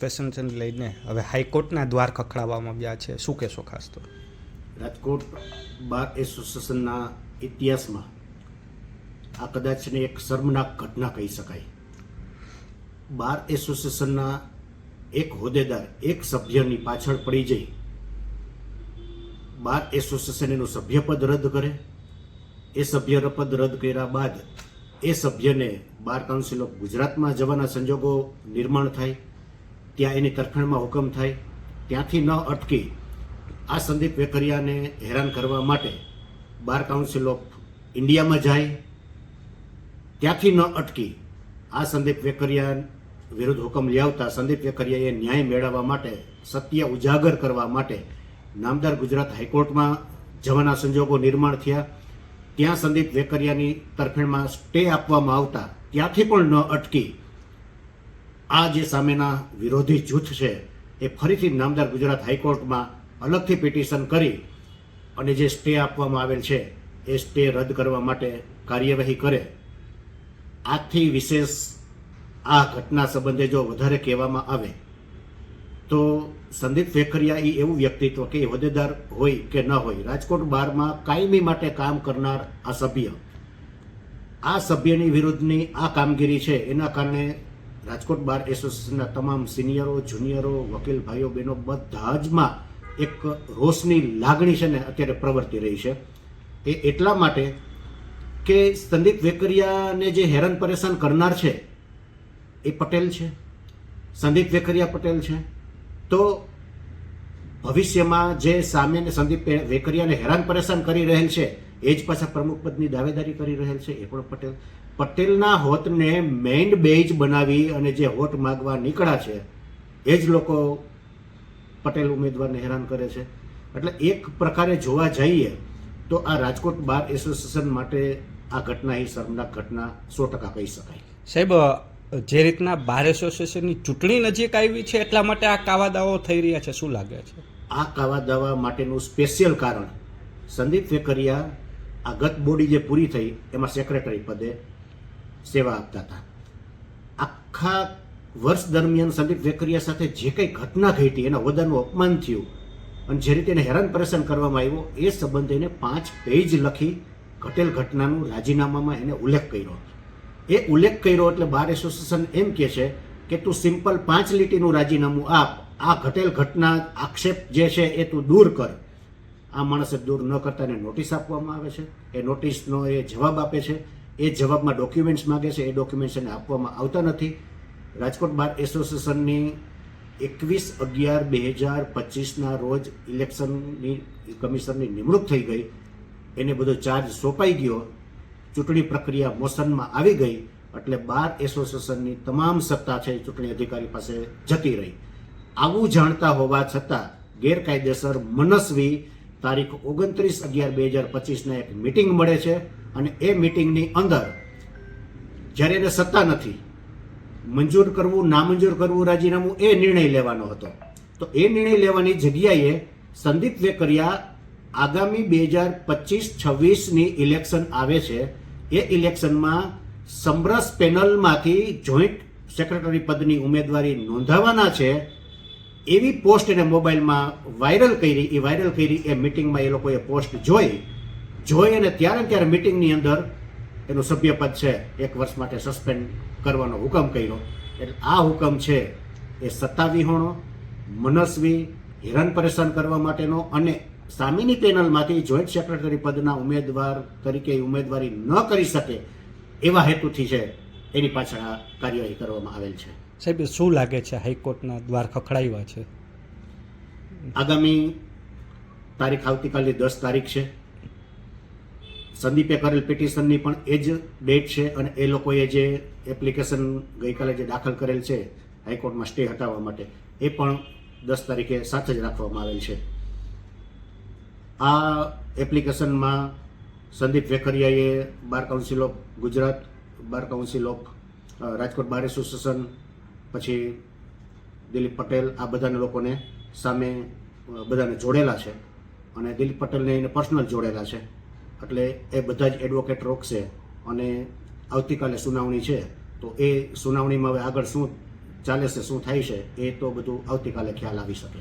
પેસેન્જરને લઈને હવે હાઈકોર્ટના દ્વાર ખખડાવવામાં આવ્યા છે. શું કહેશો ખાસ તો? રાજકોટ બાર એસોસિએશનના ઇતિહાસમાં આ કદાચને એક શર્મનાક ઘટના કહી શકાય. બાર એસોસિએશનના એક હોદ્દેદાર, એક સભ્યની પાછળ પડી જઈ બાર એસોસિએશન એનું સભ્યપદ રદ કરે. એ સભ્યપદ રદ કર્યા બાદ એ સભ્યને બાર કાઉન્સિલ ઓફ ગુજરાતમાં જવાના સંજોગો નિર્માણ થાય. ત્યાં એની તરફેણમાં હુકમ થાય, ત્યાંથી ન અટકી આ સંદીપ વેકરિયાને હેરાન કરવા માટે બાર કાઉન્સિલ ઓફ ઇન્ડિયામાં જાય. ત્યાંથી ન અટકી આ સંદીપ વેકરિયા વિરુદ્ધ હુકમ લઈ આવતા સંદીપ વેકરિયાએ ન્યાય મેળવવા માટે, સત્ય ઉજાગર કરવા માટે નામદાર ગુજરાત હાઈકોર્ટમાં જવાના સંજોગો નિર્માણ થયા. ત્યાં સંદીપ વેકરિયાની તરફેણમાં સ્ટે આપવામાં આવતા, ત્યાંથી પણ ન અટકી આ જે સામેના વિરોધી જૂથ છે, એ ફરીથી નામદાર ગુજરાત હાઈકોર્ટમાં અલગથી પિટિશન કરી અને જે સ્ટે આપવામાં આવેલ છે, એ સ્ટે રદ કરવા માટે કાર્યવાહી કરે. આથી વિશેષ આ ઘટના સંબંધે જો વધારે કહેવામાં આવે, તો સંદીપ ફેખરિયા એ એવું વ્યક્તિત્વ કે એ હોદ્દેદાર હોય કે ન હોય, રાજકોટ બારમાં કાયમી માટે કામ કરનાર આ સભ્ય. આ સભ્યની વિરુદ્ધની આ કામગીરી છે, એના કારણે રાજકોટ બાર એસોસિએશનના તમામ સિનિયરો, જુનિયરો, વકીલ, ભાઈઓ, બહેનો બધા જમાં એક રોષની લાગણી છે ને અત્યારે પ્રવર્તી રહી છે. એ એટલા માટે કે સંદીપ વેકરિયાને જે હેરાન પરેશાન કરનાર છે, એ પટેલ છે. સંદીપ વેકરિયા પટેલ છે. તો ભવિષ્યમાં જે સામે સંદીપ વેકરિયાને હેરાન પરેશાન કરી રહેલ છે એ જ પાછા પ્રમુખ પદની દાવેદારી કરી રહેલ છે એ પણ પટેલ. પટેલના હોતને મેઇન બેઝ બનાવી અને જે હોટ માગવા નીકળ્યા છે એ જ લોકો પટેલ ઉમેદવારને હેરાન કરે છે. એટલે એક પ્રકારે જોવા જઈએ તો આ રાજકોટ બાર એસોસિએશન માટે આ ઘટના એ શર્મનાક ઘટના સો ટકા કહી શકાય. સાહેબ જે રીતના બાર એસોસિએશનની ચૂંટણી નજીક આવી છે એટલા માટે આ કાવા દાવો થઈ રહ્યા છે. શું લાગે છે? આ કાવા દાવા માટેનું સ્પેશિયલ કારણ સંદીપ વેકરિયા આ ગત બોડી જે પૂરી થઈ, એમાં સેક્રેટરી પદે સેવા આપતા હતા. આખા વર્ષ દરમિયાન સંદીપ વેકરિયા સાથે જે કંઈ ઘટના ઘટી એના હોદ્દાનું અપમાન થયું અને જે રીતે એને હેરાન પરેશાન કરવામાં આવ્યો, એ સંબંધે એને પાંચ પેજ લખી ઘટેલ ઘટનાનું રાજીનામામાં એને ઉલ્લેખ કર્યો. એ ઉલ્લેખ કર્યો એટલે બાર એસોસિએશન એમ કહે છે કે તું સિમ્પલ પાંચ લીટીનું રાજીનામું આપ, આ ઘટેલ ઘટના આક્ષેપ જે છે એ તું દૂર કર. આ માણસે દૂર ન કરતા એને નોટિસ આપવામાં આવે છે. એ નોટિસનો એ જવાબ આપે છે. એ જવાબમાં ડોક્યુમેન્ટ્સ માગે છે. એ ડોક્યુમેન્ટ્સ એને આપવામાં આવતા નથી. રાજકોટ બાર એસોસિએશનની એકવીસ અગિયાર બે હજાર પચીસના રોજ ઇલેક્શનની કમિશનની નિમણૂક થઈ ગઈ. એને બધો ચાર્જ સોંપાઈ ગયો. ચૂંટણી પ્રક્રિયા મોશનમાં આવી ગઈ એટલે બાર એસોસિએશનની તમામ સત્તા છે ચૂંટણી અધિકારી પાસે જતી રહી. આવું જાણતા હોવા છતાં ગેરકાયદેસર મનસ્વી તારીખ ઓગણત્રીસ અગિયાર બે હજાર પચીસને એક મિટિંગ મળે છે અને એ મિટિંગની અંદર જ્યારે એને સત્તા નથી, મંજૂર કરવું, નામંજૂર કરવું, રાજીનામું એ નિર્ણય લેવાનો હતો. તો એ નિર્ણય લેવાની જગ્યાએ સંદીપ વેકરિયા આગામી બે હજાર પચીસ છવ્વીસની ઇલેક્શન આવે છે. એ ઇલેક્શનમાં સમરસ પેનલમાંથી જોઈન્ટ સેક્રેટરી પદની ઉમેદવારી નોંધાવાના છે. એવી પોસ્ટ એને મોબાઈલમાં વાયરલ કરી, એ વાયરલ કરી, એ મિટિંગમાં એ લોકોએ પોસ્ટ જોઈ જોઈ અને ત્યારે ત્યારે મિટિંગની અંદર એનું સભ્યપદ છે, એક વર્ષ માટે સસ્પેન્ડ કરવાનો હુકમ કર્યો. એટલે આ હુકમ છે એ સત્તાવિહોણો મનસ્વી, હેરાન પરેશાન કરવા માટેનો અને સામેની પેનલમાંથી જોઈન્ટ સેક્રેટરી પદના ઉમેદવાર તરીકે ઉમેદવારી ન કરી શકે એવા હેતુથી છે એની પાછળ આ કાર્યવાહી કરવામાં આવેલ છે. સાહેબ શું લાગે છે હાઈકોર્ટના દ્વાર ખખડાવ્યા છે? આગામી તારીખ આવતીકાલની દસ તારીખ છે. સંદીપે કરેલ પિટિશનની પણ એ જ ડેટ છે અને એ લોકોએ જે એપ્લિકેશન ગઈકાલે જે દાખલ કરેલ છે હાઈકોર્ટમાં સ્ટે હટાવવા માટે, એ પણ દસ તારીખે સાથે જ રાખવામાં આવેલ છે. આ એપ્લિકેશનમાં Sandeep વેકરિયાએ bar council of Gujarat, bar council of Rajkot bar association પછી દિલીપ પટેલ આ બધાને લોકોને સામે બધાને જોડેલા છે અને દિલીપ પટેલને એને પર્સનલ જોડેલા છે. એટલે એ બધા જ એડવોકેટ રોકશે અને આવતીકાલે સુનાવણી છે. તો એ સુનાવણીમાં હવે આગળ શું ચાલે છે, શું થાય છે, એ તો બધું આવતીકાલે ખ્યાલ આવી શકે.